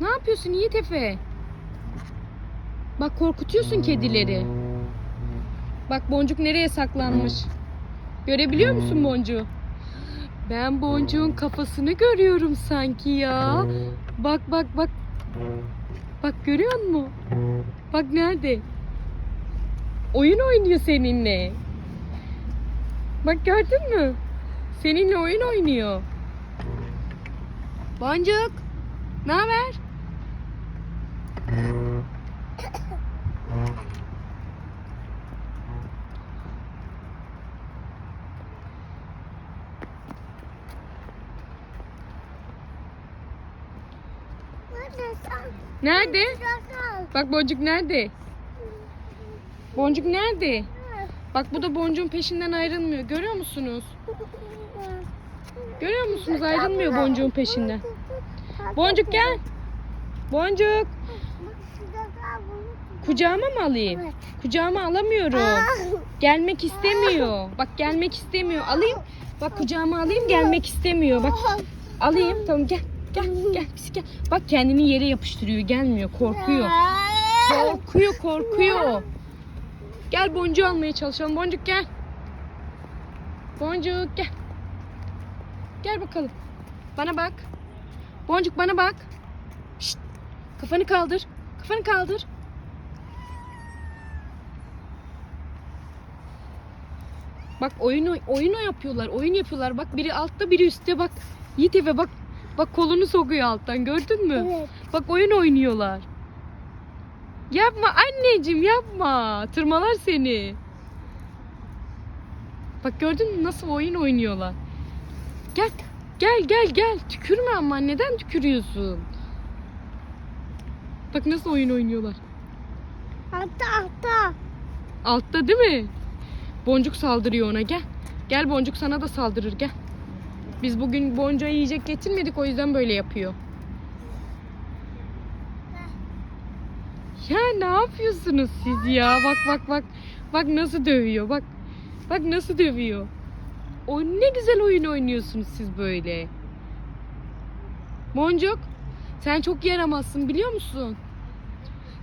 Ne yapıyorsun Yiğit Efe? Bak korkutuyorsun kedileri. Bak boncuk nereye saklanmış? Görebiliyor musun boncuğu? Ben boncuğun kafasını görüyorum sanki ya. Bak bak bak. Bak görüyor musun? Bak nerede? Oyun oynuyor seninle. Bak gördün mü? Seninle oyun oynuyor. Boncuk. Ne haber? Nerede? Bak boncuk nerede? Boncuk nerede? Bak bu da boncuğun peşinden ayrılmıyor. Görüyor musunuz? Görüyor musunuz? Ayrılmıyor boncuğun peşinden. Boncuk gel. Boncuk. Kucağıma mı alayım? Evet. Kucağıma alamıyorum. Gelmek istemiyor. Bak gelmek istemiyor. Alayım. Bak kucağıma alayım gelmek istemiyor. Bak alayım. Tamam gel. Gel gel pis gel. Bak kendini yere yapıştırıyor. Gelmiyor. Korkuyor. Korkuyor korkuyor. Gel boncuğu almaya çalışalım. Boncuk gel. Boncuk gel. Gel bakalım. Bana bak. Boncuk bana bak. Şşt. Kafanı kaldır. Kafanı kaldır. Bak oyunu oyunu yapıyorlar. Oyun yapıyorlar. Bak biri altta biri üstte bak. Yiğit Efe bak. Bak kolunu sokuyor alttan. Gördün mü? Evet. Bak oyun oynuyorlar. Yapma anneciğim yapma. Tırmalar seni. Bak gördün mü nasıl oyun oynuyorlar. Gel gel gel gel. Tükürme ama neden tükürüyorsun? Bak nasıl oyun oynuyorlar. Hatta hatta. Altta değil mi? Boncuk saldırıyor ona gel. Gel boncuk sana da saldırır gel. Biz bugün boncuğa yiyecek getirmedik o yüzden böyle yapıyor. Ya ne yapıyorsunuz siz ya? Bak bak bak. Bak nasıl dövüyor bak. Bak nasıl dövüyor. O ne güzel oyun oynuyorsunuz siz böyle. Boncuk sen çok yaramazsın biliyor musun?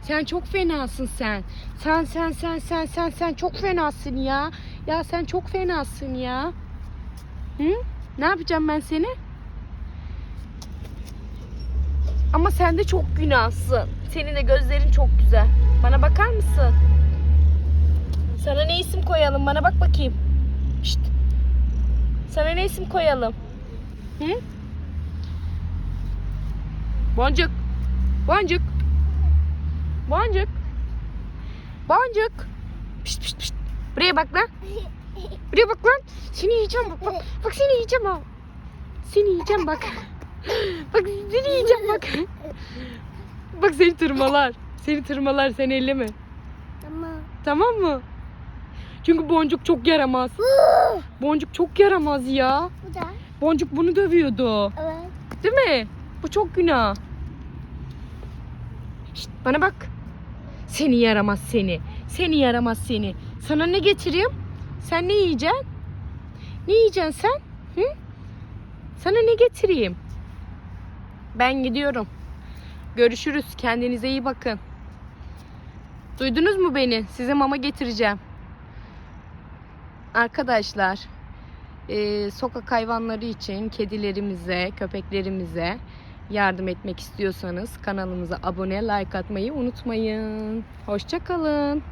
Sen çok fenasın sen. Sen sen sen sen sen sen çok fenasın ya. Ya sen çok fenasın ya. Hı? Ne yapacağım ben seni? Ama sen de çok günahsın. Senin de gözlerin çok güzel. Bana bakar mısın? Sana ne isim koyalım? Bana bak bakayım. Şşt. Sana ne isim koyalım? Hı? Boncuk. Boncuk. Boncuk. Boncuk. Pişt pişt pişt. Buraya bak lan. Buraya bak lan. Seni yiyeceğim bak. Bak, bak seni yiyeceğim ha. Seni yiyeceğim bak. bak seni yiyeceğim bak. bak seni tırmalar. Seni tırmalar seni elleme. Tamam. Tamam mı? Çünkü Boncuk çok yaramaz. Boncuk çok yaramaz ya. Bu da. Boncuk bunu dövüyordu. Evet. Değil mi? Bu çok günah. Şşt, bana bak. Seni yaramaz seni. Seni yaramaz seni. Sana ne getireyim? Sen ne yiyeceksin? Ne yiyeceksin sen? Hı? Sana ne getireyim? Ben gidiyorum. Görüşürüz. Kendinize iyi bakın. Duydunuz mu beni? Size mama getireceğim. Arkadaşlar, e, sokak hayvanları için kedilerimize, köpeklerimize yardım etmek istiyorsanız kanalımıza abone, like atmayı unutmayın. Hoşça kalın.